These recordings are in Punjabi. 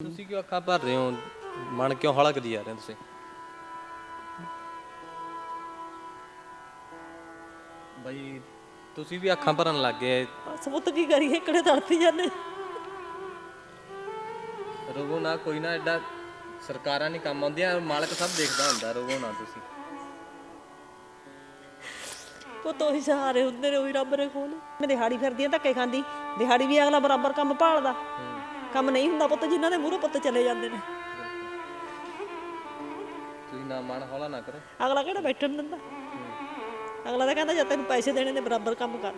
ਤੁਸੀਂ ਕਿਉਂ ਅੱਖਾਂ ਭਰ ਰਹੇ ਹੋ? ਮਨ ਕਿਉਂ ਹੌਲਾ ਕਰੀ ਜਾ ਰਹੇ ਹੋ ਤੁਸੀਂ? ਬਈ ਤੁਸੀਂ ਵੀ ਅੱਖਾਂ ਭਰਨ ਲੱਗ ਗਏ। ਬਸ ਪੁੱਤ ਕੀ ਕਰੀਏ? ਇਕੜੇ ਤੜਫੀ ਜਾਂਦੇ। ਰੋਵੋ ਨਾ ਕੋਈ ਨਾ ਐਡਾ ਸਰਕਾਰਾਂ ਨਹੀਂ ਕੰਮ ਆਉਂਦੀਆਂ ਮਾਲਕ ਸਭ ਦੇਖਦਾ ਹੁੰਦਾ ਰੋਵੋ ਨਾ ਤੁਸੀਂ। ਪੁੱਤ ਉਹੀ ਸਹਾਰੇ ਹੁੰਦੇ ਨੇ ਉਹੀ ਰੱਬ ਨੇ ਕੋਲ ਮੈਂ ਦਿਹਾੜੀ ਫਿਰਦੀ ਆ ਧੱਕੇ ਖਾਂਦੀ। ਦਿਹਾੜੀ ਵੀ ਅਗਲਾ ਬਰਾਬਰ ਕੰਮ ਭਾਲਦਾ। ਕੰਮ ਨਹੀਂ ਹੁੰਦਾ ਪੁੱਤ ਜਿਨ੍ਹਾਂ ਦੇ ਮੂਹਰੇ ਪੁੱਤ ਚਲੇ ਜਾਂਦੇ ਨੇ। ਤੁਸੀਂ ਨਾ ਮਨ ਹੌਲਾ ਨਾ ਕਰੋ। ਅਗਲਾ ਕਿਹੜਾ ਬੈਠਣ ਦਿੰਦਾ? ਅਗਲਾ ਤਾਂ ਕਹਿੰਦਾ ਜਦ ਤੈਨੂੰ ਪੈਸੇ ਦੇਣੇ ਨੇ ਬਰਾਬਰ ਕੰਮ ਕਰ।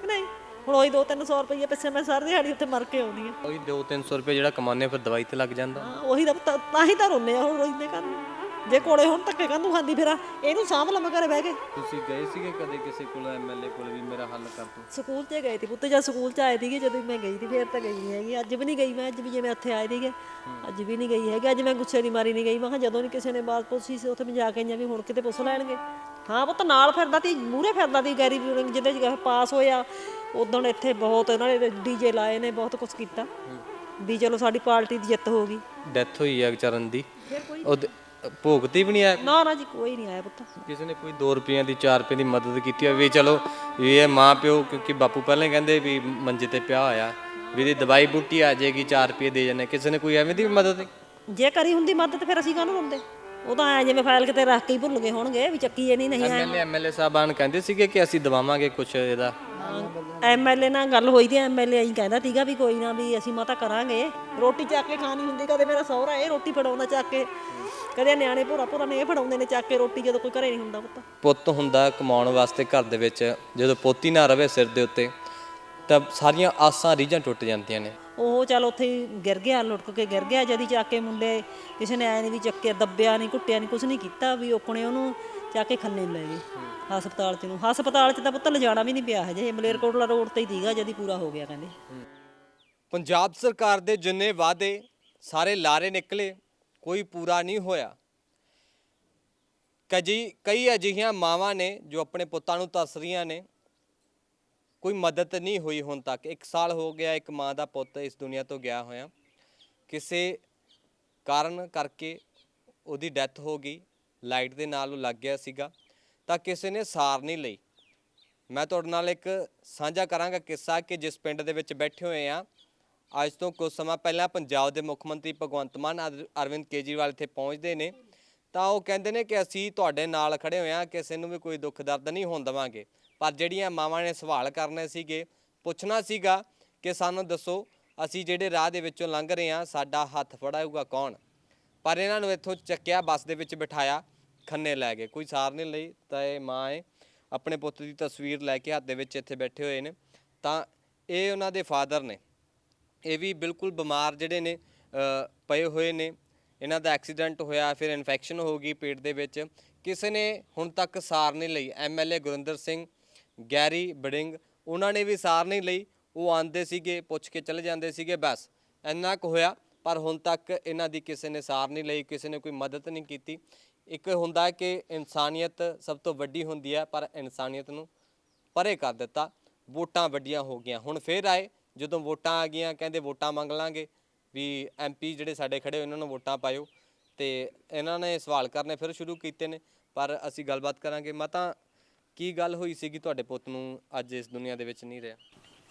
ਕਿ ਨਹੀਂ? ਹੁਣ ਉਹੀ 2-300 ਰੁਪਏ ਪਿੱਛੇ ਮੈਂ ਸਾਰੀ ਦਿਹਾੜੀ ਉੱਥੇ ਮਰ ਕੇ ਆਉਂਦੀ ਆ ਕੋਈ 2-300 ਰੁਪਏ ਜਿਹੜਾ ਕਮਾਉਂਦੇ ਫਿਰ ਦਵਾਈ ਤੇ ਲੱਗ ਜਾਂਦਾ। ਹਾਂ, ਉਹੀ ਤਾਂ ਤਾਂ ਹੀ ਤਾਂ ਰੋਨੇ ਆ ਹੁਣ ਰੋਈਦੇ ਕਰਨ ਜੇ ਕੋਲੇ ਹੁਣ ਧੱਕੇ ਕਾਹਨੂੰ ਖਾਂਦੀ ਫਿਰਾਂ ਇਹਨੂੰ ਸਾਂਭ ਲਵਾਂ ਘਰੇ ਬਹਿ ਕੇ। ਤੁਸੀਂ ਗਏ ਸੀਗੇ ਕਦੇ ਕਿਸੇ ਕੋਲ ਐਮਐਲਏ ਕੋਲ ਵੀ ਮੇਰਾ ਹੱਲ ਕਰ ਦਿਓ? ਸਕੂਲ 'ਚ ਗਏ ਤੀ ਪੁੱਤ ਜਦ ਸਕੂਲ 'ਚ ਆਏ ਸੀਗੇ ਜਦੋਂ ਮੈਂ ਗਈ ਸੀ ਫੇਰ ਤਾਂ ਗਈ ਨਹੀਂ ਹੈਗੀ। ਅੱਜ ਵੀ ਨਹੀਂ ਗਈ ਮੈਂ ਅੱਜ ਵੀ ਜਿਵੇਂ ਉੱਥੇ ਆਏ ਸੀਗੇ। ਅੱਜ ਵੀ ਨਹੀਂ ਗਈ ਹੈਗੀ ਅੱਜ ਮੈਂ ਗੁੱਸੇ ਦੀ ਮਾਰੀ ਨਹੀਂ ਗਈ। ਮੈਂ ਕਿਹਾ ਜਦੋਂ ਨਹੀਂ ਕਿਸੇ ਨੇ ਬਾਤ ਪੁੱਛੀ ਸੀ ਉੱਥੇ ਮੈਂ ਜਾ ਕੇ ਹਾਂ ਵੀ ਹੁਣ ਕਿਤੇ ਪੁੱਛ ਲੈਣਗੇ। ਹਾਂ ਪੁੱਤ ਨਾਲ ਫਿਰਦਾ ਤੀ ਮੂਹਰੇ ਫਿਰਦਾ ਤੀ ਗੈਰੀ ਬਿਊਰਿੰਗ ਜਿਹਦੇ ਚ ਪਾਸ ਹੋਇਆ। ਉਦੋਂ ਇੱਥੇ ਬਹੁਤ ਇਹਨਾਂ ਨੇ ਡੀਜੇ ਲਾਏ ਨੇ ਬਹੁਤ ਕੁਝ ਕੀਤਾ। ਵੀ ਚਲੋ ਸਾਡੀ ਪਾਰਟੀ ਦੀ ਜਿੱਤ ਹੋ ਗਈ। ਡੈਥ ਹੋਈ ਹੈ ਚਰਨ ਦੀ। ਫਿਰ ਕੋਈ ਉਹ ਭੋਗਤੀ ਵੀ ਨਹੀਂ ਆਇਆ? ਨਾ ਨਾ ਜੀ ਕੋਈ ਨਹੀਂ ਆਇਆ ਪੁੱਤ। ਕਿਸੇ ਨੇ ਕੋਈ 2 ਰੁਪਈਆਂ ਦੀ 4 ਰੁਪਏ ਦੀ ਮਦਦ ਕੀਤੀ ਹੋਵੇ? ਵੀ ਚਲੋ ਵੀ ਇਹ ਮਾਂ ਪਿਓ ਕਿਉਂਕਿ ਬਾਪੂ ਪਹਿਲਾਂ ਹੀ ਕਹਿੰਦੇ ਵੀ ਮੰਜੇ ਤੇ ਪਿਆ ਹੋਇਆ ਵੀ ਇਹਦੀ ਦਵਾਈ ਬੂਟੀ ਆ ਜਾਏਗੀ 4 ਰੁਪਏ ਦੇ ਜਾਂਦੇ। ਕਿਸੇ ਨੇ ਕੋਈ ਐਵੇਂ ਦੀ ਵੀ ਮਦਦ ਜੇ ਕਰੀ ਹੁੰਦੀ ਮਦਦ ਫਿਰ ਅਸੀਂ ਕਾਹਨੂੰ ਰੋਂਦੇ ਉਹ ਤਾਂ ਐ ਜਿਵੇਂ ਫਾਈਲ ਕਿਤੇ ਰੱਖ ਕੇ ਹੀ ਭੁੱਲ ਗਏ ਹੋਣਗੇ ਵੀ ਚੱਕੀ ਇਹ ਨਹੀਂ ਨਹੀਂ ਆਇਆ। ਐਮਐਲਏ ਐਮਐਲਏ ਸਾਹਿਬਾਨ ਕਹਿੰਦੇ ਸੀਗੇ ਕਿ ਅਸੀਂ ਦਵਾਵਾਂਗੇ ਕੁਝ ਇਹਦਾ। ਐਮਐਲਏ ਨਾਲ ਗੱਲ ਹੋਈ ਦੀ ਐਮਐਲਏ ਐਂ ਕਹਿੰਦਾ ਸੀਗਾ ਵੀ ਕੋਈ ਨਾ ਵੀ ਅਸੀਂ ਮਾਤਾ ਕਰਾਂਗੇ। ਰੋਟੀ ਚੱਕ ਕੇ ਖਾਣੀ ਹੁੰਦੀ ਕਦੇ ਮੇਰਾ ਸਹੁਰਾ ਇਹ ਰੋਟੀ ਫੜਾਉਂਦਾ ਚੱਕ ਕੇ। ਕਦੇ ਨਿਆਣੇ ਭੋਰਾ ਭੋਰਾ ਨੇ ਇਹ ਫੜਾਉਂਦੇ ਨੇ ਚੱਕ ਕੇ ਰੋਟੀ ਜਦੋਂ ਕੋਈ ਘਰੇ ਨਹੀਂ ਹੁੰਦਾ ਪੁੱਤ। ਪੁੱਤ ਹੁੰਦਾ ਕਮਾਉਣ ਵਾਸਤੇ ਘਰ ਦੇ ਵਿੱਚ ਜਦੋਂ ਪੋਤੀ ਨਾ ਰਵੇ ਸਿਰ ਦੇ ਉੱਤੇ ਤਾਂ ਸਾਰੀਆਂ ਆਸਾਂ ਰੀਝਾਂ ਟੁੱਟ ਜਾਂਦੀਆਂ ਨੇ। ਉਹ ਚੱਲ ਉੱਥੇ ਹੀ ਗਿਰ ਗਿਆ ਲੁੱਟਕ ਕੇ ਗਿਰ ਗਿਆ ਜਦੀ ਚੱਕ ਕੇ ਮੁੰਡੇ ਕਿਸੇ ਨੇ ਐ ਨਹੀਂ ਵੀ ਚੱਕੇ ਦੱਬਿਆ ਨਹੀਂ ਕੁੱਟਿਆ ਨਹੀਂ ਕੁਝ ਨਹੀਂ ਕੀਤਾ ਵੀ ਓਕਣੇ ਉਹਨੂੰ ਚੱਕ ਕੇ ਖੰਨੇ ਨੂੰ ਲੈ ਗਏ। ਹਸਪਤਾਲ ਚ ਨੂੰ। ਹਸਪਤਾਲ ਚ ਤਾਂ ਪੁੱਤ ਲਿਜਾਣਾ ਵੀ ਨਹੀਂ ਪਿਆ ਹਜੇ ਮਲੇਰਕੋਟਲਾ ਰੋਡ ਤੇ ਹੀ ਦੀਗਾ ਜਦੀ ਪੂਰਾ ਹੋ ਗਿਆ ਕਹਿੰਦੇ। ਪੰਜਾਬ ਸਰਕਾਰ ਦੇ ਜਿੰਨੇ ਵਾਅਦੇ ਸਾਰੇ ਲਾਰੇ ਨਿਕਲੇ ਕੋਈ ਪੂਰਾ ਨਹੀਂ ਹੋਇਆ। ਕਜੀ ਕਈ ਅਜਿਹੀਆਂ ਮਾਵਾਂ ਨੇ ਜੋ ਆਪਣੇ ਪੁੱਤਾਂ ਨੂੰ ਤਰਸ ਰਹੀਆਂ ਨੇ। ਕੋਈ ਮਦਦ ਨਹੀਂ ਹੋਈ ਹੁਣ ਤੱਕ। 1 ਸਾਲ ਹੋ ਗਿਆ, ਇੱਕ ਮਾਂ ਦਾ ਪੁੱਤ ਇਸ ਦੁਨੀਆ ਤੋਂ ਗਿਆ ਹੋਇਆ। ਕਿਸੇ ਕਾਰਨ ਕਰਕੇ ਉਹਦੀ ਡੈਥ ਹੋ ਗਈ। ਲਾਈਟ ਦੇ ਨਾਲ ਉਹ ਲੱਗ ਗਿਆ ਸੀਗਾ। ਤਾਂ ਕਿਸੇ ਨੇ ਸਾਰ ਨਹੀਂ ਲਈ। ਮੈਂ ਤੁਹਾਡੇ ਨਾਲ ਇੱਕ ਸਾਂਝਾ ਕਰਾਂਗਾ ਕਿੱਸਾ ਕਿ ਜਿਸ ਪਿੰਡ ਦੇ ਵਿੱਚ ਬੈਠੇ ਹੋਏ ਆ ਅੱਜ ਤੋਂ ਕੁਝ ਸਮਾਂ ਪਹਿਲਾਂ ਪੰਜਾਬ ਦੇ ਮੁੱਖ ਮੰਤਰੀ ਭਗਵੰਤ ਮਾਨ ਅਰ- ਅਰਵਿੰਦ ਕੇਜਰੀਵਾਲ ਇੱਥੇ ਪਹੁੰਚਦੇ ਨੇ। ਤਾਂ ਉਹ ਕਹਿੰਦੇ ਨੇ ਕਿ ਅਸੀਂ ਤੁਹਾਡੇ ਨਾਲ ਖੜੇ ਹੋਏ ਹਾਂ, ਕਿਸੇ ਨੂੰ ਵੀ ਕੋਈ ਦੁੱਖ ਦਰਦ ਨਹੀਂ ਹੋਣ ਦੇਵਾਂਗੇ। ਪਰ ਜਿਹੜੀਆਂ ਮਾਵਾਂ ਨੇ ਸਵਾਲ ਕਰਨੇ ਸੀਗੇ, ਪੁੱਛਣਾ ਸੀਗਾ ਕਿ ਸਾਨੂੰ ਦੱਸੋ, ਅਸੀਂ ਜਿਹੜੇ ਰਾਹ ਦੇ ਵਿੱਚੋਂ ਲੰਘ ਰਹੇ ਹਾਂ, ਸਾਡਾ ਹੱਥ ਫੜਾਊਗਾ ਕੌਣ? ਪਰ ਇਹਨਾਂ ਨੂੰ ਇੱਥੋਂ ਚੱਕਿਆ, ਬੱਸ ਦੇ ਵਿੱਚ ਬਿਠਾਇਆ, ਖੰਨੇ ਲੈ ਗਏ। ਕੋਈ ਸਾਰ ਨਹੀਂ ਲਈ, ਤਾਂ ਇਹ ਮਾਂ ਹੈ, ਆਪਣੇ ਪੁੱਤ ਦੀ ਤਸਵੀਰ ਲੈ ਕੇ ਹੱਥ ਦੇ ਵਿੱਚ ਇੱਥੇ ਬੈਠੇ ਹੋਏ ਨੇ। ਤਾਂ ਇਹ ਉਹਨਾਂ ਦੇ ਫਾਦਰ ਨੇ। ਇਹ ਵੀ ਬਿਲਕੁਲ ਬਿਮਾਰ ਜਿਹੜੇ ਨੇ ਪਏ ਹੋਏ ਨੇ। ਇਹਨਾਂ ਦਾ ਐਕਸੀਡੈਂਟ ਹੋਇਆ, ਫਿਰ ਇਨਫੈਕਸ਼ਨ ਹੋ ਗਈ ਪੇਟ ਦੇ ਵਿੱਚ। ਕਿਸੇ ਨੇ ਹੁਣ ਤੱਕ ਸਾਰ ਨਹੀਂ ਲਈ। ਐਮਐਲਏ ਗੁਰਿੰਦਰ ਸਿੰਘ, ਗੈਰੀ ਬੜਿੰਗ, ਉਹਨਾਂ ਨੇ ਵੀ ਸਾਰ ਨਹੀਂ ਲਈ। ਉਹ ਆਂਦੇ ਸੀਗੇ, ਪੁੱਛ ਕੇ ਚਲੇ ਜਾਂਦੇ ਸੀਗੇ, ਬਸ, ਇੰਨਾ ਕੁ ਹੋਇਆ। ਪਰ ਹੁਣ ਤੱਕ ਇਹਨਾਂ ਦੀ ਕਿਸੇ ਨੇ ਸਾਰ ਨਹੀਂ ਲਈ, ਕਿਸੇ ਨੇ ਕੋਈ ਮਦਦ ਨਹੀਂ ਕੀਤੀ। ਇੱਕ ਹੁੰਦਾ ਕਿ ਇਨਸਾਨੀਅਤ ਸਭ ਤੋਂ ਵੱਡੀ ਹੁੰਦੀ ਹੈ, ਪਰ ਇਨਸਾਨੀਅਤ ਨੂੰ ਪਰੇ ਕਰ ਦਿੱਤਾ। ਵੋਟਾਂ ਵੱਡੀਆਂ ਹੋ ਗਈਆਂ। ਹੁਣ ਫੇਰ ਆਏ ਜਦੋਂ ਵੋਟਾਂ ਆ ਗਈਆਂ ਕਹਿੰਦੇ ਵੋਟਾਂ ਮੰਗ ਲਾਂਗੇ ਵੀ ਐਮਪੀ ਜਿਹੜੇ ਸਾਡੇ ਖੜੇ ਇਹਨਾਂ ਨੂੰ ਵੋਟਾਂ ਪਾਇਓ। ਤੇ ਇਹਨਾਂ ਨੇ ਸਵਾਲ ਕਰਨੇ ਫਿਰ ਸ਼ੁਰੂ ਕੀਤੇ ਨੇ ਪਰ ਅਸੀਂ ਗੱਲਬਾਤ ਕਰਾਂਗੇ। ਮਾਤਾ ਕੀ ਗੱਲ ਹੋਈ ਸੀਗੀ ਤੁਹਾਡੇ ਪੁੱਤ ਨੂੰ ਅੱਜ ਇਸ ਦੁਨੀਆ ਦੇ ਵਿੱਚ ਨਹੀਂ ਰਿਹਾ?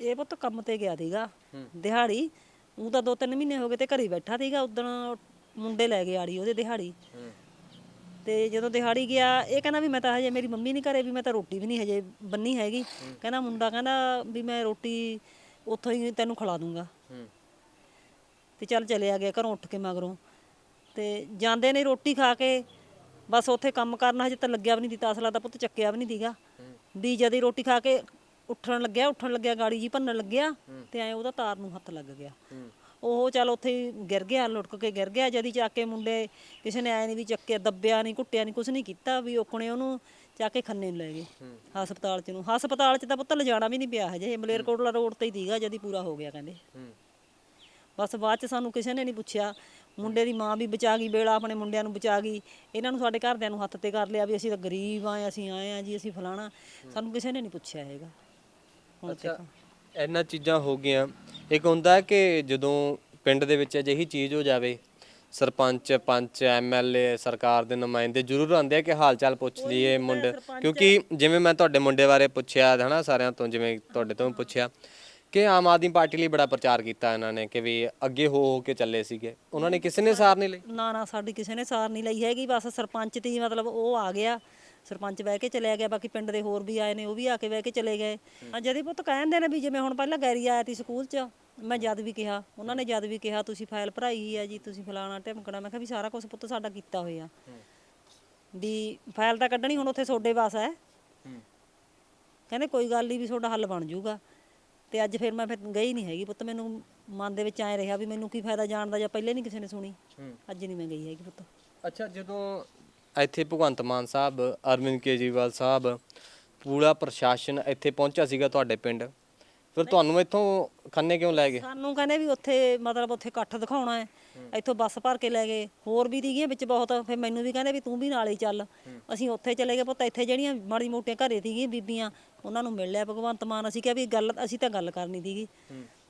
ਇਹ ਪੁੱਤ ਕੰਮ ਤੇ ਗਿਆ ਸੀਗਾ ਦਿਹਾੜੀ। ਉਹ ਤਾਂ ਦੋ ਤਿੰਨ ਮਹੀਨੇ ਹੋ ਗਏ ਤੇ ਘਰੇ ਬੈਠਾ ਸੀਗਾ ਉਦੋਂ ਮੁੰਡੇ ਲੈ ਗਏ ਆੜੀ ਉਹਦੇ ਦਿਹਾੜੀ। ਤੇ ਜਦੋਂ ਦਿਹਾੜੀ ਗਿਆ ਇਹ ਕਹਿੰਦਾ ਵੀ ਮੈਂ ਤਾਂ ਹਜੇ ਮੇਰੀ ਮੰਮੀ ਨਹੀਂ ਘਰੇ ਵੀ ਮੈਂ ਤਾਂ ਰੋਟੀ ਵੀ ਨਹੀਂ ਹਜੇ ਬੰਨੀ ਹੈਗੀ। ਕਹਿੰਦਾ ਮੁੰਡਾ ਕਹਿੰਦਾ ਵੀ ਮੈਂ ਰੋਟੀ ਉੱਥੋਂ ਹੀ ਤੈਨੂੰ ਖਿਲਾ ਦੂੰਗਾ। ਤੇ ਚੱਲ ਚਲਿਆ ਗਿਆ ਘਰੋਂ ਉੱਠ ਕੇ ਮਗਰੋਂ। ਤੇ ਜਾਂਦੇ ਨੇ ਰੋਟੀ ਖਾ ਕੇ ਬਸ ਉੱਥੇ ਕੰਮ ਕਰਨਾ ਹਜੇ ਤਾਂ ਲੱਗਿਆ ਵੀ ਨਹੀਂ ਦੀ ਤਾਸਲਾ ਦਾ ਪੁੱਤ ਚੱਕਿਆ ਵੀ ਨਹੀਂ ਦੀਗਾ। ਵੀ ਜਦ ਹੀ ਰੋਟੀ ਖਾ ਕੇ ਉੱਠਣ ਲੱਗਿਆ ਉੱਠਣ ਲੱਗਿਆ ਗਾੜੀ ਜੀ ਭੰਨਣ ਲੱਗਿਆ ਤੇ ਐ ਉਹਦਾ ਤਾਰ ਨੂੰ ਹੱਥ ਲੱਗ ਗਿਆ। ਉਹ ਚੱਲ ਉੱਥੇ ਹੀ ਗਿਰ ਗਿਆ ਲੁੜਕ ਕੇ ਗਿਰ ਗਿਆ ਜਦੀ ਚੱਕ ਕੇ ਮੁੰਡੇ ਕਿਸੇ ਨੇ ਐ ਨਹੀਂ ਵੀ ਚੱਕਿਆ ਦੱਬਿਆ ਨਹੀਂ ਕੁੱਟਿਆ ਨਹੀਂ ਕੁਝ ਨਹੀਂ ਕੀਤਾ ਵੀ ਓਕਣੇ ਉਹਨੂੰ ਚੱਕ ਕੇ ਖੰਨੇ ਨੂੰ ਲੈ ਗਏ ਹਸਪਤਾਲ ਚ ਨੂੰ। ਹਸਪਤਾਲ ਚ ਤਾਂ ਪੁੱਤ ਲਿਜਾਣਾ ਵੀ ਨਹੀਂ ਪਿਆ ਹਜੇ ਮਲੇਰਕੋਟਲਾ ਰੋਡ ਤੇ ਹੀ ਦੀਗਾ ਜਦੀ ਪੂਰਾ ਹੋ ਗਿਆ ਕਹਿੰਦੇ। ਬਸ ਬਾਅਦ ਚ ਸਾਨੂੰ ਕਿਸੇ ਨੇ ਨਹੀਂ ਪੁੱਛਿਆ। ਮੁੰਡੇ ਦੀ ਮਾਂ ਵੀ ਬਚਾ ਗਈ ਬੇੜਾ ਆਪਣੇ ਮੁੰਡਿਆਂ ਨੂੰ ਬਚਾ ਗਈ। ਇਹਨਾਂ ਨੂੰ ਸਾਡੇ ਘਰਦਿਆਂ ਨੂੰ ਹੱਥ ਤੇ ਕਰ ਲਿਆ ਵੀ ਅਸੀਂ ਤਾਂ ਗਰੀਬ ਆਂ ਅਸੀਂ ਆਏ ਆਂ ਜੀ ਅਸੀਂ ਫਲਾਣਾ। ਸਾਨੂੰ ਕਿਸੇ ਨੇ ਨਹੀਂ ਪੁੱਛਿਆ ਹੈਗਾ। ਹੁਣ ਅੱਛਾ ਇਹਨਾਂ ਚੀਜ਼ਾਂ ਹੋ ਗਈਆਂ। ਇੱਕ ਹੁੰਦਾ ਹੈ ਕਿ ਜਦੋਂ ਪਿੰਡ ਦੇ ਵਿੱਚ ਅਜਿਹੀ ਚੀਜ਼ ਹੋ ਜਾਵੇ ਸਰਪੰਚ ਪੰਚ ਐਮਐਲਏ ਸਰਕਾਰ ਦੇ ਨੁਮਾਇੰਦੇ ਜ਼ਰੂਰ ਆਉਂਦੇ ਆ ਕਿ ਹਾਲ ਚਾਲ ਪੁੱਛ ਲਈਏ ਮੁੰਡੇ। ਕਿਉਂਕਿ ਜਿਵੇਂ ਮੈਂ ਤੁਹਾਡੇ ਮੁੰਡੇ ਬਾਰੇ ਪੁੱਛਿਆ ਹਨਾ ਸਾਰਿਆਂ ਤੋਂ ਜਿਵੇਂ ਤੁਹਾਡੇ ਤੋਂ ਵੀ ਪੁੱਛਿਆ ਕਿ ਆਮ ਆਦਮੀ ਪਾਰਟੀ ਲਈ ਬੜਾ ਪ੍ਰਚਾਰ ਕੀਤਾ ਇਹਨਾਂ ਨੇ ਕਿ ਵੀ ਅੱਗੇ ਹੋ ਹੋ ਕੇ ਚੱਲੇ ਸੀਗੇ। ਉਹਨਾਂ ਨੇ ਕਿਸੇ ਨੇ ਸਾਰ ਨਹੀਂ ਲਈ? ਨਾ ਨਾ ਸਾਡੀ ਕਿਸੇ ਨੇ ਸਾਰ ਨਹੀਂ ਲਈ ਹੈਗੀ ਬਸ ਸਰਪੰਚ ਦੀ ਮਤਲਬ ਉਹ ਆ ਗਿਆ। ਸਰਪੰਚ ਬਹਿ ਕੇ ਚਲਿਆ ਗਿਆ ਬਾਕੀ ਪਿੰਡ ਦੇ ਹੋਰ ਵੀ ਆਏ ਨੇ ਉਹ ਵੀ ਆ ਕੇ ਬਹਿ ਕੇ ਚਲੇ ਗਏ। ਆ ਜਦੀ ਪੁੱਤ ਕਹਿੰਦੇ ਨੇ ਵੀ ਜਿਵੇਂ ਹੁਣ ਪਹਿਲਾਂ ਗੈਰੀ ਆਇਆ ਸੀ ਸਕੂਲ 'ਚ ਮੈਂ ਜਦ ਵੀ ਕਿਹਾ ਉਹਨਾਂ ਨੇ ਜਦ ਵੀ ਕਿਹਾ ਤੁਸੀਂ ਫਾਈਲ ਭਰਾਈ ਆ ਜੀ ਤੁਸੀਂ ਫਲਾਣਾ ਢਿਮਕਣਾ ਮੈਂ ਕਿਹਾ ਵੀ ਸਾਰਾ ਕੁਝ ਪੁੱਤ ਸਾਡਾ ਕੀਤਾ ਹੋਇਆ। ਵੀ ਫਾਈਲ ਤਾਂ ਕੱਢਣੀ ਹੁਣ ਉੱਥੇ ਸੋਡੇ ਵਾਸ ਹੈ। ਕਹਿੰਦੇ ਕੋਈ ਗੱਲ ਨਹੀਂ ਵੀ ਤੁਹਾਡਾ ਹੱਲ ਬਣ ਜਾਊਗਾ ਤੇ ਅੱਜ ਫਿਰ ਮੈਂ ਫਿਰ ਗਈ ਨਹੀਂ ਹੈਗੀ ਪੁੱਤ ਮੈਨੂੰ ਮਨ ਦੇ ਵਿੱਚ ਐ ਰਿਹਾ ਵੀ ਮੈਨੂੰ ਕੀ ਫਾਇਦਾ ਜਾਣ ਦਾ ਜਾਂ ਪਹਿਲੇ ਨਹੀਂ ਕਿਸੇ ਨੇ ਸੁਣੀ। ਅੱਜ ਨਹੀਂ ਮੈਂ ਗਈ ਹੈਗੀ ਪੁੱਤ। ਅੱਛਾ ਜਦੋਂ ਇੱਥੇ ਭਗਵੰਤ ਮਾਨ ਸਾਹਿਬ ਅਰਵਿੰਦ ਕੇਜਰੀਵਾਲ ਸਾਹਿਬ ਪੂਰਾ ਪ੍ਰਸ਼ਾਸਨ ਇੱਥੇ ਪਹੁੰਚਿਆ ਸੀਗਾ ਤੁਹਾਡੇ ਪਿੰਡ। ਫਿਰ ਤੁਹਾਨੂੰ ਇੱਥੋਂ ਖੰਨੇ ਕਿਉਂ ਲੈ ਗਏ? ਸਾਨੂੰ ਕਹਿੰਦੇ ਵੀ ਉੱਥੇ ਮਤਲਬ ਉੱਥੇ ਇਕੱਠ ਦਿਖਾਉਣਾ ਹੈ। ਇੱਥੋਂ ਬੱਸ ਭਰ ਕੇ ਲੈ ਗਏ। ਹੋਰ ਵੀ ਦੀਗੀਆਂ ਵਿੱਚ ਬਹੁਤ। ਫਿਰ ਮੈਨੂੰ ਵੀ ਕਹਿੰਦੇ ਵੀ ਤੂੰ ਵੀ ਨਾਲ ਹੀ ਚੱਲ। ਅਸੀਂ ਉੱਥੇ ਚਲੇ ਗਏ ਪੁੱਤ। ਇੱਥੇ ਜਿਹੜੀਆਂ ਮਾੜੀ ਮੋਟੀਆਂ ਘਰੇ ਸੀਗੀਆਂ ਬੀਬੀਆਂ ਉਹਨਾਂ ਨੂੰ ਮਿਲ ਲਿਆ ਭਗਵੰਤ ਮਾਨ। ਅਸੀਂ ਕਿਹਾ ਵੀ ਗੱਲ ਅਸੀਂ ਤਾਂ ਗੱਲ ਕਰਨੀ ਸੀਗੀ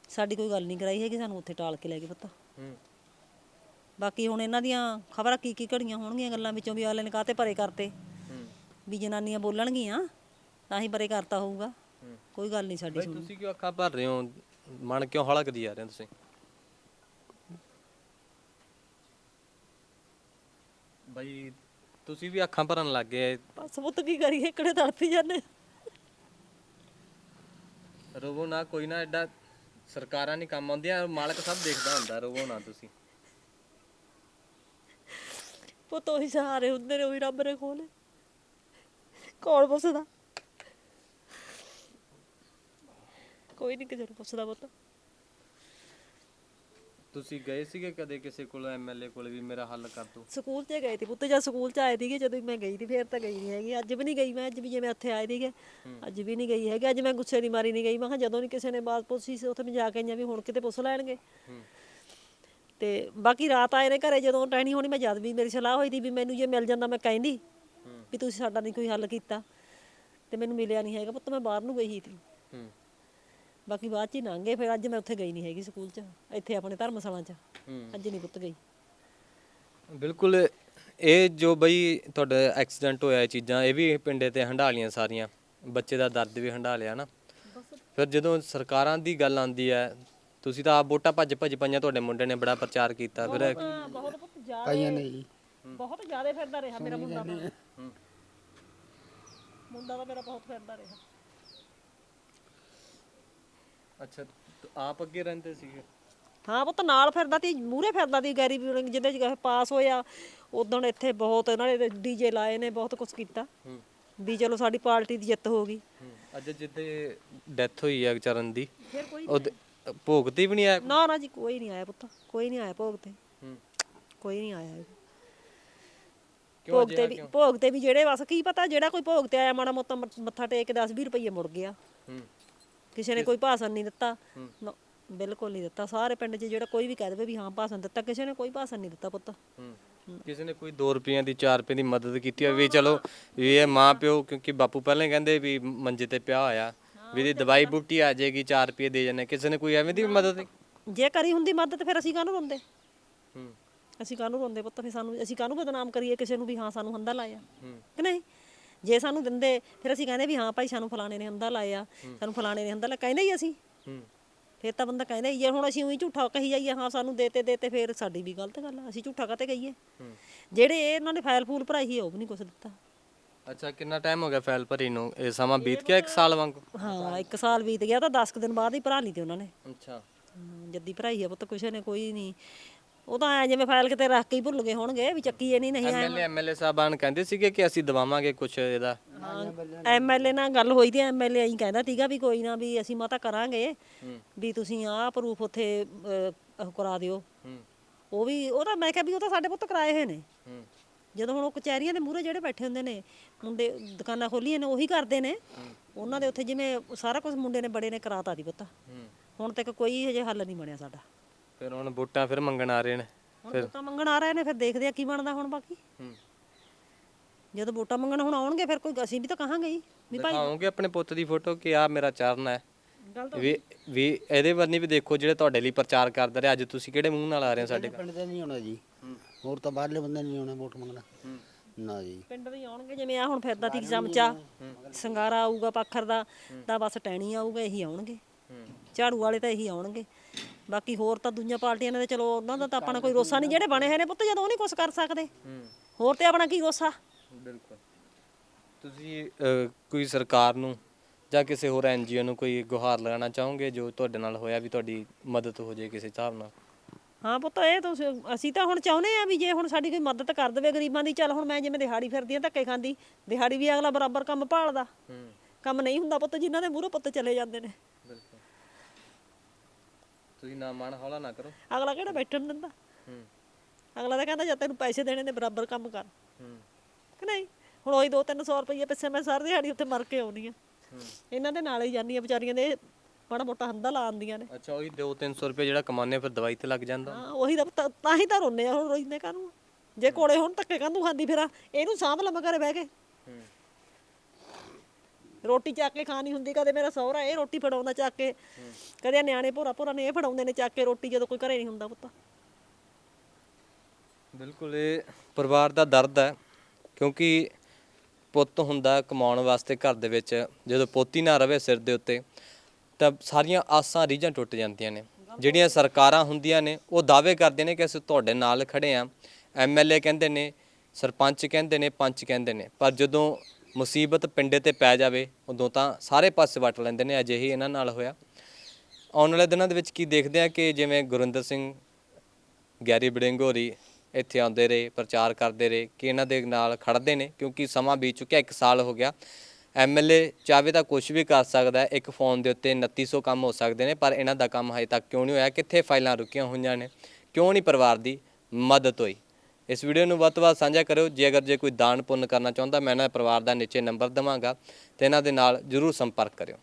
ਸਾਡੀ ਕੋਈ ਗੱਲ ਨਹੀਂ ਕਰਾਈ ਹੈਗੀ। ਸਾਨੂੰ ਉੱਥੇ ਟਾਲ ਕੇ ਲੈ ਗਏ ਪੁੱਤ। ਬਾਕੀ ਹੁਣ ਇਹਨਾਂ ਦੀਆਂ ਖਬਰਾਂ ਕੀ ਕੀ ਘੜੀਆਂ ਹੋਣਗੀਆਂ ਗੱਲਾਂ ਵਿੱਚੋਂ ਵੀ ਆਲੇ ਨੇ ਕਾਤੇ ਪਰੇ ਕਰਤੇ? ਵੀ ਜਨਾਨੀਆਂ ਬੋਲਣਗੀਆਂ ਤਾਂ ਹੀ ਪਰੇ ਕਰਤਾ ਹੋਊਗਾ। ਕੋਈ ਗੱਲ ਨਹੀਂ ਸਾਡੀ ਬਈ ਤੁਸੀਂ ਕਿਉਂ ਅੱਖਾਂ ਭਰ ਰਹੇ ਹੋ? ਮਨ ਕਿਉਂ ਹਲਕਦੀ ਆ ਰਹੇ ਹੋ ਤੁਸੀਂ? ਬਈ ਤੁਸੀਂ ਵੀ ਅੱਖਾਂ ਭਰਨ ਲੱਗ ਗਏ। ਬਸ ਪੁੱਤ ਕੀ ਕਰੀਏ ਕਿਹੜੇ ਤੜਫੀ ਜਾਂਦੇ। ਰੋਵੋ ਨਾ ਕੋਈ ਨਾ ਐਡਾ ਸਰਕਾਰਾਂ ਨਹੀਂ ਕੰਮ ਆਉਂਦੀਆਂ ਮਾਲਕ ਸਭ ਦੇਖਦਾ ਹੁੰਦਾ ਰੋਵੋ ਨਾ ਤੁਸੀਂ। ਪੁੱਤ ਉਹੀ ਸਹਾਰੇ ਹੁੰਦੇ ਨੇ ਉਹੀ ਰੱਬ ਨੇ। ਖੋਲੇ ਕੌਣ ਪੁੱਛਦਾ? ਕੋਈ ਨਹੀਂ ਕਿਸੇ ਨੂੰ ਪੁੱਛਦਾ ਪੁੱਤ। ਤੁਸੀਂ ਗਏ ਸੀਗੇ ਕਦੇ ਕਿਸੇ ਕੋਲ ਐਮਐਲਏ ਕੋਲ ਵੀ ਮੇਰਾ ਹੱਲ ਕਰ ਦਿਓ? ਸਕੂਲ 'ਚ ਗਏ ਸੀ ਪੁੱਤ ਜਦ ਸਕੂਲ 'ਚ ਆਏ ਸੀਗੇ ਜਦੋਂ ਮੈਂ ਗਈ ਸੀ ਫੇਰ ਤਾਂ ਗਈ ਨਹੀਂ ਹੈਗੀ। ਅੱਜ ਵੀ ਨਹੀਂ ਗਈ ਮੈਂ ਅੱਜ ਵੀ ਜਿਵੇਂ ਉੱਥੇ ਆਏ ਸੀਗੇ ਅੱਜ ਵੀ ਨਹੀਂ ਗਈ ਹੈਗੀ। ਅੱਜ ਮੈਂ ਗੁੱਸੇ ਦੀ ਮਾਰੀ ਨਹੀਂ ਗਈ। ਮੈਂ ਕਿਹਾ ਜਦੋਂ ਨਹੀਂ ਕਿਸੇ ਨੇ ਬਾਤ ਪੁੱਛੀ ਸੀ ਉੱਥੇ ਮੈਂ ਜਾ ਕੇ ਆਈਆਂ ਵੀ ਹੁਣ ਕਿਤੇ ਪੁੱਛ ਲੈਣਗੇ। ਤੇ ਬਾਕੀ ਰਾਤ ਆਏ ਨੇ ਘਰੇ ਜਦੋਂ ਟਹਿਣੀ ਹੋਣੀ ਮੈਂ ਜਦ ਵੀ ਮੇਰੀ ਸਲਾਹ ਹੋਈ ਸੀ ਵੀ ਮੈਨੂੰ ਜੇ ਮਿਲ ਜਾਂਦਾ ਮੈਂ ਕਹਿੰਦੀ ਵੀ ਤੁਸੀਂ ਸਾਡਾ ਨਹੀਂ ਕੋਈ ਹੱਲ ਕੀਤਾ ਤੇ ਮੈਨੂੰ ਮਿਲਿਆ ਨਹੀਂ ਹੈਗਾ ਪੁੱਤ ਮੈਂ ਬਾਹਰ ਨੂੰ ਗਈ ਸੀ। ਹੂੰ। ਬਾਕੀ ਬਾਅਦ ਚ ਹੀ ਲੰਘੇ ਫਿਰ ਅੱਜ ਮੈਂ ਉੱਥੇ ਗਈ ਨਹੀਂ ਹੈਗੀ ਸਕੂਲ 'ਚ ਇੱਥੇ ਆਪਣੇ ਧਰਮਸ਼ਾਲਾ 'ਚ ਅੱਜ ਨਹੀਂ ਪੁੱਤ ਗਈ। ਬਿਲਕੁਲ ਇਹ ਜੋ ਬਈ ਤੁਹਾਡਾ ਐਕਸੀਡੈਂਟ ਹੋਇਆ ਇਹ ਚੀਜ਼ਾਂ ਇਹ ਵੀ ਪਿੰਡੇ ਤੇ ਹੰਡਾ ਲੀਆਂ ਸਾਰੀਆਂ ਬੱਚੇ ਦਾ ਦਰਦ ਵੀ ਹੰਡਾ ਲਿਆ ਨਾ। ਫਿਰ ਜਦੋਂ ਸਰਕਾਰਾਂ ਦੀ ਗੱਲ ਆਉਂਦੀ ਹੈ ਤੁਸੀਂ ਤਾਂ ਆਪ ਵੋਟਾਂ ਭੱਜ ਭੱਜ ਪਈਆਂ ਤੁਹਾਡੇ ਮੁੰਡੇ ਨੇ ਬੜਾ ਪ੍ਰਚਾਰ ਕੀਤਾ ਫਿਰ। ਹਾਂ ਬਹੁਤ ਪੁੱਤ ਜ਼ਿਆਦਾ ਪਾਈਆਂ ਨੇ ਜੀ। ਬਹੁਤ ਜ਼ਿਆਦਾ ਫਿਰਦਾ ਰਿਹਾ ਮੇਰਾ ਮੁੰਡਾ ਤਾਂ। ਮੁੰਡਾ ਤਾਂ ਮੇਰਾ ਬਹੁਤ ਫਿਰਦਾ ਰਿਹਾ। ਅੱਛਾ ਆਪ ਅੱਗੇ ਰਹਿੰਦੇ ਸੀਗੇ? ਹਾਂ ਪੁੱਤ ਨਾਲ ਫਿਰਦਾ ਤੀ ਮੂਰੇ ਫਿਰਦਾ ਤੀ ਗੈਰੀ ਬਿਊਰਿੰਗ ਜਿਹਦੇ ਚ ਪਾਸ ਹੋਇਆ। ਉਦੋਂ ਇੱਥੇ ਬਹੁਤ ਇਹਨਾਂ ਨੇ ਡੀਜੇ ਲਾਏ ਨੇ ਬਹੁਤ ਕੁਝ ਕੀਤਾ। ਹੂੰ। ਵੀ ਚਲੋ ਸਾਡੀ ਪਾਰਟੀ ਦੀ ਜਿੱਤ ਹੋ ਗਈ। ਹੂੰ। ਅੱਜ ਜਿੱਦੇ ਡੈਥ ਹੋਈ ਹੈ ਚਰਨ ਦੀ ਫਿਰ ਕੋਈ ਉਹਦੇ ਭੋਗਤੀ ਵੀ ਨਹੀਂ ਆਇਆ? ਨਾ ਨਾ ਜੀ ਕੋਈ ਨਹੀਂ ਆਇਆ ਪੁੱਤ ਕੋਈ ਨਹੀਂ ਆਇਆ ਭੋਗ ਤੇ ਹੂੰ। ਕੋਈ ਨਹੀਂ ਆਇਆ। ਕਿਉਂ ਭੋਗ ਤੇ ਵੀ ਭੋਗ ਤੇ ਵੀ ਜਿਹੜੇ ਬਸ ਕੀ ਪਤਾ ਜਿਹੜਾ ਕੋਈ ਭੋਗ ਤੇ ਆਇਆ ਮਾੜਾ ਮੋਟਾ ਮ- ਮੱਥਾ ਟੇਕ ਕੇ 10 20 ਰੁਪਏ ਮੁੜ ਗਿਆ। ਹੂੰ। ਕਿਸੇ ਨੇ ਕੋਈ ਭਾਸ਼ਣ ਨਹੀਂ ਦਿੱਤਾ। ਨਾ, ਬਿਲਕੁਲ ਨਹੀਂ ਦਿੱਤਾ। ਸਾਰੇ ਪਿੰਡ 'ਚ ਜਿਹੜਾ ਕੋਈ ਵੀ ਕਹਿ ਦੇਵੇ ਵੀ ਹਾਂ ਭਾਸ਼ਣ ਦਿੱਤਾ ਕਿਸੇ ਨੇ ਕੋਈ ਭਾਸ਼ਣ ਨਹੀਂ ਦਿੱਤਾ ਪੁੱਤ। ਹੂੰ। ਕਿਸੇ ਨੇ ਕੋਈ 2 ਰੁਪਈਆਂ ਦੀ 4 ਰੁਪਏ ਦੀ ਮਦਦ ਕੀਤੀ ਹੋਵੇ ਵੀ ਚਲੋ ਵੀ ਇਹ ਮਾਂ ਪਿਓ ਕਿਉਂਕਿ ਬਾਪੂ ਪਹਿਲਾਂ ਹੀ ਕਹਿੰਦੇ ਵੀ ਮੰਜੇ ਤੇ ਪਿਆ ਹੋਇਆ। ਵੀ ਇਹਦੀ ਦਵਾਈ ਬੂਟੀ ਆ ਜਾਏਗੀ 4 ਰੁਪਏ ਦੇ ਜਾਣੇ ਕਿਸੇ ਨੇ ਕੋਈ ਐਵੇਂ ਦੀ ਵੀ ਮਦਦ ਨਹੀਂ ਜੇ ਕਰੀ ਹੁੰਦੀ ਮਦਦ ਫਿਰ ਅਸੀਂ ਕਾਹਨੂੰ ਰੋਂਦੇ? ਹੂੰ। ਅਸੀਂ ਕਾਹਨੂੰ ਰੋਂਦੇ ਪੁੱਤ? ਫਿਰ ਸਾਨੂੰ ਅਸੀਂ ਕਾਹਨੂੰ ਬਦਨਾਮ ਕਰੀਏ ਕਿਸੇ ਨੂੰ ਵੀ? ਹਾਂ ਸਾਨੂੰ ਹੰਦਾ ਲਾਇਆ। ਕਿ ਨਹੀਂ? ਜੇ ਸਾਨੂੰ ਦਿੰਦੇ ਫਿਰ ਅਸੀਂ ਕਹਿੰਦੇ ਵੀ ਹਾਂ ਭਾਈ ਸਾਨੂੰ ਫਲਾਣੇ ਨੇ ਹੰਦਾ ਲਾਇਆ। ਸਾਨੂੰ ਫਲਾਣੇ ਨੇ ਹੰਦਾ ਲਾਇਆ। ਕਹਿੰਦੇ ਹੀ ਅਸੀਂ। ਹੂੰ। ਫਿਰ ਤਾਂ ਬੰਦਾ ਕਹਿੰਦਾ ਹੀ ਹੁਣ ਅਸੀਂ ਉਹੀ ਝੂਠਾ ਕਹੀ ਜਾਈਏ ਹਾਂ ਸਾਨੂੰ ਦੇਤੇ ਦੇਤੇ ਫਿਰ ਸਾਡੀ ਵੀ ਗਲਤ ਗੱਲ ਆ। ਅਸੀਂ ਝੂਠਾ ਕਾਤੇ ਕਹੀਏ? ਹੂੰ। ਜਿਹੜੇ ਇਹ ਇਹਨਾਂ ਨੇ ਫਾਈਲ ਫੂਲ ਭਰਾਈ ਸੀ ਉਹ ਵੀ ਨਹੀਂ ਕੁਛ ਦਿੱਤਾ। ਅੱਛਾ ਕਿੰਨਾ ਟਾਈਮ ਹੋ ਗਿਆ ਫਾਈਲ ਭਰੀ ਨੂੰ? ਇਹ ਸਮਾਂ ਬੀਤ ਗਿਆ 1 ਸਾਲ ਵਾਂਗੂ? ਹਾਂ ਇੱਕ ਸਾਲ ਬੀਤ ਗਿਆ ਤਾਂ 10 ਕੁ ਦਿਨ ਬਾਅਦ ਹੀ ਭਰਾ ਲਈ ਤੇ ਉਹਨਾਂ ਨੇ। ਅੱਛਾ। ਹਾਂ, ਜੱਦੀ ਭਰਾਈ ਆ ਪੁੱਤ ਕੁਛ ਨੇ ਕੋਈ ਨਹੀਂ। ਉਹ ਤਾਂ ਐ ਜਿਵੇਂ ਫਾਈਲ ਕਿਤੇ ਰੱਖ ਕੇ ਹੀ ਭੁੱਲ ਗਏ ਹੋਣਗੇ ਵੀ ਚੱਕੀ ਇਹ ਨਹੀਂ ਨਹੀਂ ਐਮਐਲਏ ਐਮਐਲਏ ਸਾਹਿਬਾਨ ਕਹਿੰਦੇ ਸੀਗੇ ਕਿ ਅਸੀਂ ਦਵਾਵਾਂਗੇ ਕੁਝ ਇਹਦਾ। ਐਮਐਲਏ ਨਾਲ ਗੱਲ ਹੋਈ ਤੇ ਐਮਐਲਏ ਐਂ ਕਹਿੰਦਾ ਸੀਗਾ ਵੀ ਕੋਈ ਨਾ ਵੀ ਅਸੀਂ ਮਾਤਾ ਕਰਾਂਗੇ ਵੀ ਤੁਸੀਂ ਆਹ ਪ੍ਰੂਫ ਉੱਥੇ ਅਹ, ਉਹ ਕਰਾ ਦਿਓ। ਹੂੰ। ਉਹ ਵੀ ਉਹ ਤਾਂ ਮੈਂ ਕਿਹਾ ਵੀ ਉਹ ਤਾਂ ਸਾਡੇ ਪੁੱਤ ਕਰਾਏ ਹੋਏ ਨੇ। ਹੂੰ। ਜਦੋਂ ਹੁਣ ਉਹ ਕਚਹਿਰੀਆਂ ਦੇ ਮੂਹਰੇ ਜਿਹੜੇ ਬੈਠੇ ਹੁੰਦੇ ਨੇ ਮੁੰਡੇ ਦੁਕਾਨਾਂ ਖੋਲੀਆਂ ਨੇ ਉਹੀ ਕਰਦੇ ਨੇ। ਉਹਨਾਂ ਦੇ ਉੱਥੇ ਜਿਵੇਂ ਸਾਰਾ ਕੁਝ ਮੁੰਡੇ ਨੇ ਬੜੇ ਨੇ ਕਰਾਤਾ ਦੀ ਪੁੱਤ। ਹੁਣ ਤੱਕ ਕੋਈ ਹਜੇ ਹੱਲ ਨਹੀਂ ਬਣਿਆ ਸਾਡਾ। ਫਿਰ ਹੁਣ ਵੋਟਾਂ ਫਿਰ ਮੰਗਣ ਆ ਰਹੇ ਨੇ ਹੁਣ ਵੋਟਾਂ ਮੰਗਣ ਆ ਰਹੇ ਨੇ ਫਿਰ ਦੇਖਦੇ ਆ ਕੀ ਬਣਦਾ ਹੁਣ ਬਾਕੀ। ਜਦੋਂ ਵੋਟਾਂ ਮੰਗਣ ਹੁਣ ਆਉਣਗੇ ਫਿਰ ਕੋਈ ਅਸੀਂ ਵੀ ਤਾਂ ਕਹਾਂਗੇ ਹੀ ਵੀ ਭਾਈ ਦਿਖਾਓਗੇ ਆਪਣੇ ਪੁੱਤ ਦੀ ਫੋਟੋ ਕਿ ਆ ਮੇਰਾ ਚਰਨ ਹੈ? ਗੱਲ ਤਾਂ ਵੀ ਵੀ ਇਹਦੇ ਵਰਨੀ ਵੀ ਦੇਖੋ ਜਿਹੜੇ ਤੁਹਾਡੇ ਲਈ ਪ੍ਰਚਾਰ ਕਰਦੇ ਰਹੇ ਅੱਜ ਤੁਸੀਂ ਕਿਹੜੇ ਮੂੰਹ ਨਾਲ ਆ ਰਹੇ ਹੋ ਸਾਡੇ ਸਾਡੇ ਪਿੰਡ ਦੇ ਨਹੀਂ ਆਉਣਾ ਜੀ। ਹੋਰ ਤਾਂ ਬਾਹਰਲੇ ਬੰਦੇ ਨਹੀਂ ਆਉਣੇ ਵੋਟ ਮੰਗਣਾ। ਨਾ ਜੀ। ਪਿੰਡ ਦੇ ਹੀ ਆਉਣਗੇ ਜਿਵੇਂ ਆ ਹੁਣ ਫਿਰਦਾ ਤੀ ਚਮਚਾ ਸੰਗਾਰਾ ਆਊਗਾ ਪਾਖਰ ਦਾ ਤਾਂ ਬਸ ਟੈਣੀ ਆਊਗਾ ਇਹੀ ਆਉਣਗੇ। ਝਾੜੂ ਵਾਲੇ ਤਾਂ ਇਹੀ ਆਉਣਗੇ। ਬਾਕੀ ਹੋਰ ਤਾਂ ਦੂਜੀਆਂ ਪਾਰਟੀਆਂ ਨੇ ਤਾਂ ਚਲੋ ਉਹਨਾਂ ਦਾ ਤਾਂ ਆਪਣਾ ਕੋਈ ਰੋਸਾ ਨਹੀਂ ਜਿਹੜੇ ਬਣੇ ਹੋਏ ਨੇ ਪੁੱਤ ਜਦੋਂ ਉਹ ਨਹੀਂ ਕੁਝ ਕਰ ਸਕਦੇ। ਹੋਰ ਤੇ ਆਪਣਾ ਕੀ ਰੋਸਾ? ਬਿਲਕੁਲ। ਤੁਸੀਂ ਕੋਈ ਸਰਕਾਰ ਨੂੰ ਜਾਂ ਕਿਸੇ ਹੋਰ ਐਨਜੀਓ ਨੂੰ ਕੋਈ ਗੁਹਾਰ ਲਗਾਉਣਾ ਚਾਹੋਗੇ ਜੋ ਤੁਹਾਡੇ ਨਾਲ ਹੋਇਆ ਵੀ ਤੁਹਾਡੀ ਮਦਦ ਹੋ ਜਾਏ ਕਿਸੇ ਹਿਸਾਬ ਨਾਲ? ਹਾਂ ਪੁੱਤ ਇਹ ਤਾਂ ਸ- ਅਸੀਂ ਤਾਂ ਹੁਣ ਚਾਹੁੰਦੇ ਆ ਵੀ ਜੇ ਹੁਣ ਸਾਡੀ ਕੋਈ ਮਦਦ ਕਰ ਦੇਵੇ ਗਰੀਬਾਂ ਦੀ ਚੱਲ ਹੁਣ ਮੈਂ ਜਿਵੇਂ ਦਿਹਾੜੀ ਫਿਰਦੀ ਆ ਧੱਕੇ ਖਾਂਦੀ ਦਿਹਾੜੀ ਵੀ ਅਗਲਾ ਬਰਾਬਰ ਕੰਮ ਭਾਲਦਾ। ਕੰਮ ਨਹੀਂ ਹੁੰਦਾ ਪੁੱਤ ਜਿਨ੍ਹਾਂ ਦੇ ਮੂਹਰੇ ਪੁੱਤ ਚਲੇ ਜਾਂਦੇ ਨੇ। ਬਿਲਕੁਲ। ਤੁਸੀਂ ਨਾ ਮਨ ਹੌਲਾ ਨਾ ਕਰੋ। ਅਗਲਾ ਕਿਹੜਾ ਬੈਠਣ ਦਿੰਦਾ? ਹੂੰ। ਅਗਲਾ ਤਾਂ ਕਹਿੰਦਾ ਜਦ ਤੈਨੂੰ ਪੈਸੇ ਦੇਣੇ ਨੇ ਬਰਾਬਰ ਕੰਮ ਕਰ। ਹੂੰ। ਕਿ ਨਹੀਂ? ਹੁਣ ਉਹੀ 2-300 ਰੁਪਏ ਪਿੱਛੇ ਮੈਂ ਸਾਰੀ ਦਿਹਾੜੀ ਉੱਥੇ ਮਰ ਕੇ ਆਉਣੀ ਆ ਇਹਨਾਂ ਦੇ ਨਾਲ ਹੀ ਜਾਂਦੀ ਆ ਵਿਚਾਰੀਆਂ ਦੇ ਮਾੜਾ ਮੋਟਾ ਹੰਦਾ ਲਾ ਆਉਂਦੀਆਂ ਨੇ। ਅੱਛਾ ਉਹੀ 2-300 ਰੁਪਏ ਜਿਹੜਾ ਕਮਾਉਂਦੇ ਫਿਰ ਦਵਾਈ ਤੇ ਲੱਗ ਜਾਂਦਾ। ਹਾਂ ਉਹੀ ਤਾਂ ਤਾਂ- ਤਾਂ ਹੀ ਤਾਂ ਰੋਨੇ ਆ ਹੁਣ ਰੋਈਨੇ ਕਾਹਨੂੰ ਜੇ ਕੋਲੇ ਹੁਣ ਧੱਕੇ ਕਾਹਨੂੰ ਖਾਂਦੀ ਫਿਰਾਂ ਇਹਨੂੰ ਸਾਂਭ ਲਵਾਂ ਘਰੇ ਬਹਿ ਕੇ। ਰੋਟੀ ਚੱਕ ਕੇ ਖਾਣੀ ਹੁੰਦੀ ਕਦੇ ਮੇਰਾ ਸਹੁਰਾ ਇਹ ਰੋਟੀ ਫੜਾਉਂਦਾ ਚੱਕ ਕੇ। ਕਦੇ ਨਿਆਣੇ ਭੋਰਾ ਭੋਰਾ ਨੇ ਇਹ ਫੜਾਉਂਦੇ ਨੇ ਚੱਕ ਕੇ ਰੋਟੀ ਜਦੋਂ ਕੋਈ ਘਰੇ ਨਹੀਂ ਹੁੰਦਾ ਪੁੱਤ। ਬਿਲਕੁਲ ਇਹ ਪਰਿਵਾਰ ਦਾ ਦਰਦ ਹੈ ਕਿਉਂਕਿ ਪੁੱਤ ਹੁੰਦਾ ਕਮਾਉਣ ਵਾਸਤੇ ਘਰ ਦੇ ਵਿੱਚ ਜਦੋਂ ਪੋਤੀ ਨਾ ਰਵੇ ਸਿਰ ਦੇ ਉੱਤੇ ਤਾਂ ਸਾਰੀਆਂ ਆਸਾਂ ਰੀਝਾਂ ਟੁੱਟ ਜਾਂਦੀਆਂ ਨੇ। ਜਿਹੜੀਆਂ ਸਰਕਾਰਾਂ ਹੁੰਦੀਆਂ ਨੇ, ਉਹ ਦਾਅਵੇ ਕਰਦੇ ਨੇ ਕਿ ਅਸੀਂ ਤੁਹਾਡੇ ਨਾਲ ਖੜੇ ਆਂ। ਐਮਐਲਏ ਕਹਿੰਦੇ ਨੇ, ਸਰਪੰਚ ਕਹਿੰਦੇ ਨੇ, ਪੰਚ ਕਹਿੰਦੇ ਨੇ। ਪਰ ਜਦੋਂ ਮੁਸੀਬਤ ਪਿੰਡੇ ਤੇ ਪੈ ਜਾਵੇ, ਉਦੋਂ ਤਾਂ ਸਾਰੇ ਪਾਸੇ ਵੱਟ ਲੈਂਦੇ ਨੇ, ਅਜਿਹੀ ਇਹਨਾਂ ਨਾਲ ਹੋਇਆ। ਆਉਣ ਵਾਲੇ ਦਿਨਾਂ ਦੇ ਵਿੱਚ ਕੀ ਦੇਖਦੇ ਆ ਕਿ ਜਿਵੇਂ ਗੁਰਿੰਦਰ ਸਿੰਘ, ਗੈਰੀ ਬੜਿੰਗ ਹੋਰੀ ਇੱਥੇ ਆਉਂਦੇ ਰਹੇ, ਪ੍ਰਚਾਰ ਕਰਦੇ ਰਹੇ, ਕਿ ਇਹਨਾਂ ਦੇ ਨਾਲ ਖੜਦੇ ਨੇ, ਕਿਉਂਕਿ ਸਮਾਂ ਬੀਤ ਚੁੱਕਿਆ 1 ਸਾਲ ਹੋ ਗਿਆ। ਐਮਐਲਏ ਚਾਹਵੇ ਤਾਂ ਕੁਝ ਵੀ ਕਰ ਸਕਦਾ ਹੈ, ਇੱਕ ਫੋਨ ਦੇ ਉੱਤੇ 2900 ਕੰਮ ਹੋ ਸਕਦੇ ਨੇ, ਪਰ ਇਹਨਾਂ ਦਾ ਕੰਮ ਹਜੇ ਤੱਕ ਕਿਉਂ ਨਹੀਂ ਹੋਇਆ, ਕਿੱਥੇ ਫਾਈਲਾਂ ਰੁਕੀਆਂ ਹੋਈਆਂ ਨੇ, ਕਿਉਂ ਨਹੀਂ ਪਰਿਵਾਰ ਦੀ ਮਦਦ ਹੋਈ। ਇਸ ਵੀਡੀਓ ਨੂੰ ਵੱਧ ਤੋਂ ਵੱਧ ਸਾਂਝਾ ਕਰਿਓ, ਜੇ ਅਗਰ ਜੇ ਕੋਈ ਦਾਨ ਪੁੰਨ ਕਰਨਾ ਚਾਹੁੰਦਾ, ਮੈਂ ਇਹਨਾਂ ਦੇ ਪਰਿਵਾਰ ਦਾ ਨੀਚੇ ਨੰਬਰ ਦਵਾਂਗਾ, ਤੇ ਇਹਨਾਂ ਦੇ ਨਾਲ ਜਰੂਰ ਸੰਪਰਕ ਕਰਿਓ।